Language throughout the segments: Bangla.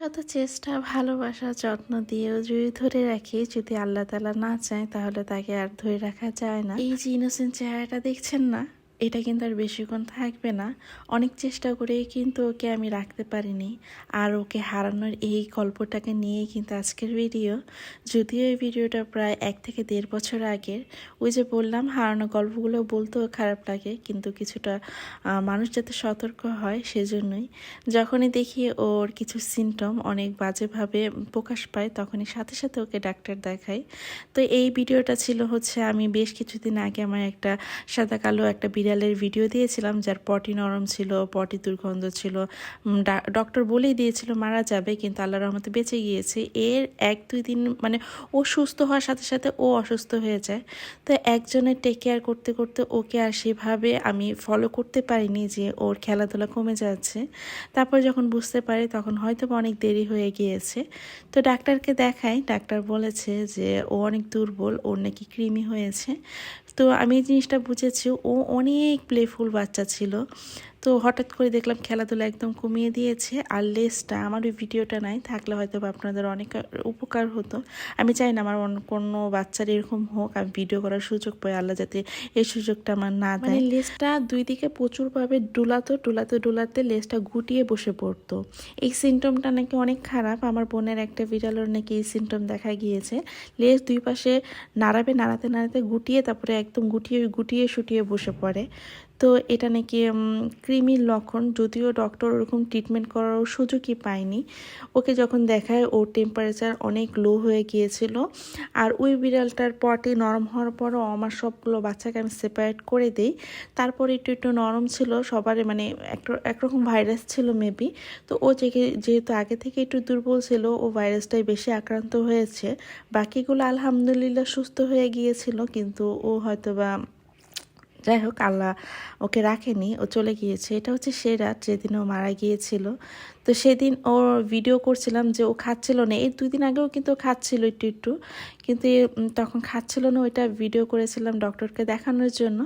যত চেষ্টা, ভালোবাসা, যত্ন দিয়েও যদি ধরে রাখি, যদি আল্লাহ তালা না চায়, তাহলে তাকে আর ধরে রাখা যায় না। এই যে ইনোসেন্ট চেহারাটা দেখছেন না? এটা কিন্তু আর বেশিক্ষণ থাকবে না। অনেক চেষ্টা করেই কিন্তু ওকে আমি রাখতে পারিনি। আর ওকে হারানোর এই গল্পটাকে নিয়েই কিন্তু আজকের ভিডিও। যদিও এই ভিডিওটা প্রায় এক থেকে দেড় বছর আগের। ওই যে বললাম, হারানো গল্পগুলো বলতেও খারাপ লাগে, কিন্তু কিছুটা মানুষ যাতে সতর্ক হয় সেজন্যই। যখনই দেখি ওর কিছু সিমটম অনেক বাজেভাবে প্রকাশ পায়, তখনই সাথে সাথে ওকে ডাক্তার দেখাই। তো এই ভিডিওটা ছিল হচ্ছে আমি বেশ কিছুদিন আগে আমার একটা সাদা কালো একটা বিড়ালের ভিডিও দিয়েছিলাম, যার পটি নরম ছিল, পটি দুর্গন্ধ ছিল। ডক্টর বলেই দিয়েছিল, মারা যাবে, কিন্তু আল্লাহ রহমতে বেঁচে গিয়েছে। এর এক দুই দিন মানে ও সুস্থ হওয়ার সাথে সাথে ও অসুস্থ হয়ে যায়। তো একজনের টেক কেয়ার করতে করতে ওকে আর সেভাবে আমি ফলো করতে পারিনি যে ওর খেলাধুলা কমে যাচ্ছে। তারপর যখন বুঝতে পারি, তখন হয়তো অনেক দেরি হয়ে গিয়েছে। তো ডাক্তারকে দেখাই, ডাক্তার বলেছে যে ও অনেক দুর্বল, ওর নাকি কৃমি হয়েছে। তো আমি এই জিনিসটা বুঝেছি, ও অনেক প্লেফুল বাচ্চা ছিল। তো হঠাৎ করে দেখলাম খেলাধুলা একদম কমিয়ে দিয়েছে আর লেসটা আমার ওই ভিডিওটা নাই থাকলে হয়তো বা আপনাদের অনেক উপকার হতো। আমি চাই না আমার অন্য কোনো বাচ্চার এরকম হোক আমি ভিডিও করার সুযোগ পাই আল্লাহ যাতে এই সুযোগটা আমার না দেয়। মানে লেসটা দুই দিকে প্রচুরভাবে ডুলাতো ডুলাতে ডুলাতে লেসটা গুটিয়ে বসে পড়তো। এই সিমটমটা নাকি অনেক খারাপ আমার বোনের একটা বিড়ালের নাকি এই সিমটম দেখা গিয়েছে। লেস দুই পাশে নাড়াবে নাড়াতে নাড়াতে গুটিয়ে তারপরে একদম গুটিয়ে গুটিয়ে শুটিয়ে বসে পড়ে। তো এটা নাকি কৃমির লক্ষণ, যদিও ডক্টর ওরকম ট্রিটমেন্ট করার সুযোগই পায়নি। ওকে যখন দেখায়, ওর টেম্পারেচার অনেক লো হয়ে গিয়েছিল। আর ওই বিড়ালটার পটি নরম হওয়ার পরও আমার সবগুলো বাচ্চাকে আমি সেপারেট করে দিই। তারপরে একটু একটু নরম ছিল, সবারই মানে একটা, একরকম ভাইরাস ছিল মেবি তো ও যেহেতু আগে থেকে একটু দুর্বল ছিল, ও ভাইরাসটাই বেশি আক্রান্ত হয়েছে। বাকিগুলো আলহামদুলিল্লাহ সুস্থ হয়ে গিয়েছিল, কিন্তু ও হয়তো বা যাই হোক, আল্লাহ ওকে রাখেনি, ও চলে গিয়েছে। এটা হচ্ছে সে রাত যেদিন ও মারা গিয়েছিল। তো সেদিন ও ভিডিও করছিলাম যে ও খাচ্ছিল না। এই দুই দিন আগেও কিন্তু খাচ্ছিল একটু একটু। কিন্তু তখন খাচ্ছিল না, ওইটা ভিডিও করেছিলাম ডক্টরকে দেখানোর জন্য।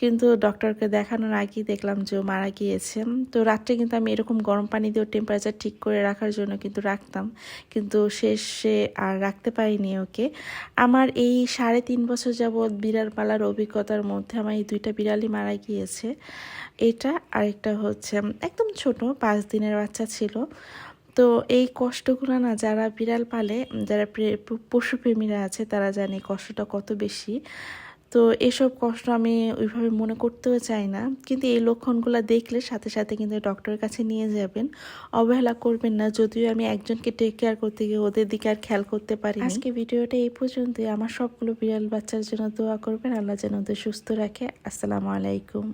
কিন্তু ডক্টরকে দেখানোর আগেই দেখলাম যে মারা গিয়েছে। তো রাত্রে কিন্তু আমি এরকম গরম পানি দিয়ে টেম্পারেচার ঠিক করে রাখার জন্য কিন্তু রাখতাম। কিন্তু শেষে আর রাখতে পারিনি ওকে। আমার এই সাড়ে তিন বছর যাবৎ বিড়াল পালার অভিজ্ঞতার মধ্যে আমার এই দুইটা বিড়ালই মারা গিয়েছে। এটা আরেকটা হচ্ছে একদম ছোট, পাঁচ দিনের বাচ্চা ছিল। তো এই কষ্টগুলো না যারা বিড়াল পালে, যারা প্রে- পশুপ্রেমীরা আছে, তারা জানে কষ্টটা কত বেশি। তো এসব কষ্ট আমি ওইভাবে মনে করতেও চাই না। কিন্তু এই লক্ষণগুলো দেখলে সাথে সাথে কিন্তু ডক্টরের কাছে নিয়ে যাবেন। অবহেলা করবেন না, যদিও আমি একজনকে টেক কেয়ার করতে গিয়ে ওদের দিকে আর খেয়াল করতে পারি আজকে ভিডিওটা এই পর্যন্তই। আমার সবগুলো বিড়াল বাচ্চার জন্য দোয়া করবেন। আল্লাহ যেন ওদের সুস্থ রাখে। আসসালামু আলাইকুম।